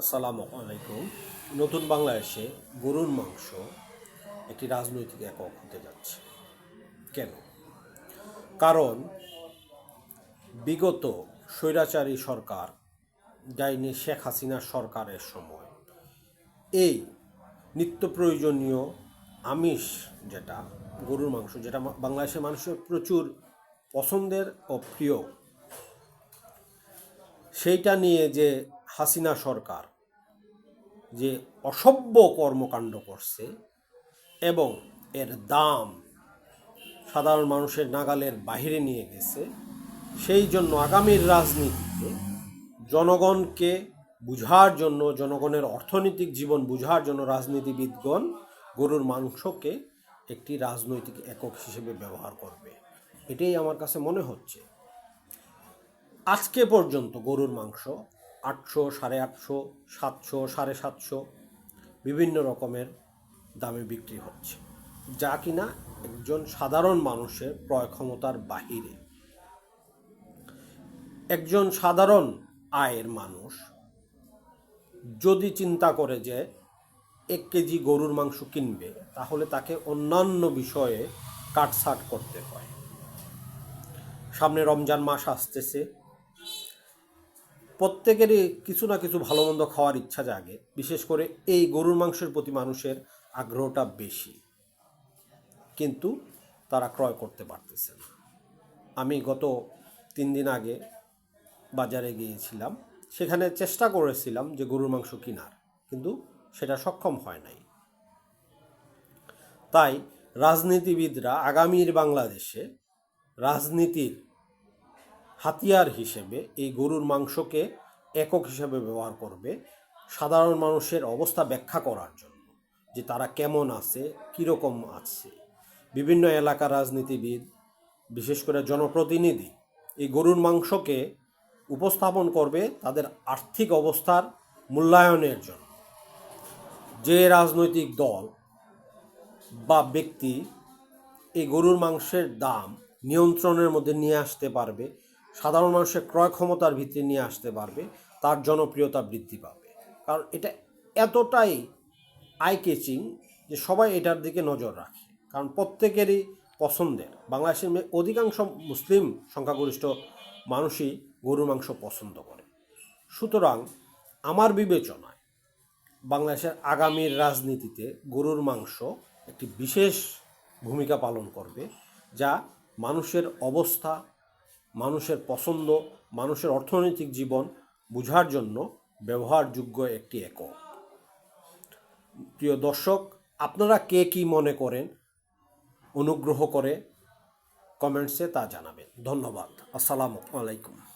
আসসালামু আলাইকুম। নতুন বাংলাদেশে গরুর মাংস একটি রাজনৈতিক একক হতে যাচ্ছে। কেন? কারণ বিগত স্বৈরাচারী সরকার যায়নি শেখ হাসিনা সরকারের সময়, এই নিত্য প্রয়োজনীয় আমিষ যেটা, গরুর মাংস যেটা বাংলাদেশের মানুষের প্রচুর পছন্দের ও প্রিয়, সেইটা নিয়ে যে হাসিনা সরকার যে অসভ্য কর্মকাণ্ড করছে এবং এর দাম সাধারণ মানুষের নাগালের বাইরে নিয়ে গেছে, সেই জন্য আগামীর রাজনীতিতে জনগণকে বুঝার জন্য, জনগণের অর্থনৈতিক জীবন বুঝার জন্য রাজনীতিবিদগণ গরুর মাংসকে একটি রাজনৈতিক একক হিসেবে ব্যবহার করবে। এটাই আমার কাছে মনে হচ্ছে। আজকে পর্যন্ত গরুর মাংস আটশো, সাড়ে আটশো, সাতশো, সাড়ে সাতশো বিভিন্ন রকমের দামে বিক্রি হচ্ছে। যা কিনা একজন সাধারণ মানুষের ক্রয় ক্ষমতার বাহিরে। একজন সাধারণ আয়ের মানুষ যদি চিন্তা করে যে এক কেজি গরুর মাংস কিনবে, তাহলে তাকে অন্যান্য বিষয়ে কাটছাট করতে হয়। সামনে রমজান মাস আসতেছে প্রত্যেকেরই কিছু না কিছু ভালো মন্দ খাওয়ার ইচ্ছা জাগে। বিশেষ করে এই গরুর মাংসের প্রতি মানুষের আগ্রহটা বেশি। কিন্তু তারা ক্রয় করতে পারতেছে না। আমি গত তিন দিন আগে বাজারে গিয়েছিলাম। সেখানে চেষ্টা করেছিলাম যে গরুর মাংস কেনার, কিন্তু সেটা সক্ষম হয় নাই। তাই রাজনীতিবিদরা আগামীর বাংলাদেশে রাজনীতির হাতিয়ার হিসেবে এই গরুর মাংসকে একক হিসেবে ব্যবহার করবে সাধারণ মানুষের অবস্থা ব্যাখ্যা করার জন্য যে তারা কেমন আছে, কীরকম আছে। বিভিন্ন এলাকার রাজনীতিবিদ, বিশেষ করে জনপ্রতিনিধি এই গরুর মাংসকে উপস্থাপন করবে তাদের আর্থিক অবস্থার মূল্যায়নের জন্য। যে রাজনৈতিক দল বা ব্যক্তি এই গরুর মাংসের দাম নিয়ন্ত্রণের মধ্যে নিয়ে আসতে পারবে সাধারণ মানুষের ক্রয় ক্ষমতার ভিত্তি নিয়ে আসতে পারবে, তার জনপ্রিয়তা বৃদ্ধি পাবে। কারণ এটা এতটাই আই কেচিং যে সবাই এটার দিকে নজর রাখে। কারণ প্রত্যেকেরই পছন্দের। বাংলাদেশের অধিকাংশ মুসলিম সংখ্যাগরিষ্ঠ মানুষই গরুর মাংস পছন্দ করে। সুতরাং আমার বিবেচনায় বাংলাদেশের আগামীর রাজনীতিতে গরুর মাংস একটি বিশেষ ভূমিকা পালন করবে, যা মানুষের অবস্থা মানুষের পছন্দ, মানুষের অর্থনৈতিক জীবন বুঝার জন্য ব্যবহারযোগ্য একটি একক। প্রিয় দর্শক, আপনারা কে কি মনে করেন? অনুগ্রহ করে কমেন্টসে তা জানাবেন। ধন্যবাদ। আসসালামু আলাইকুম।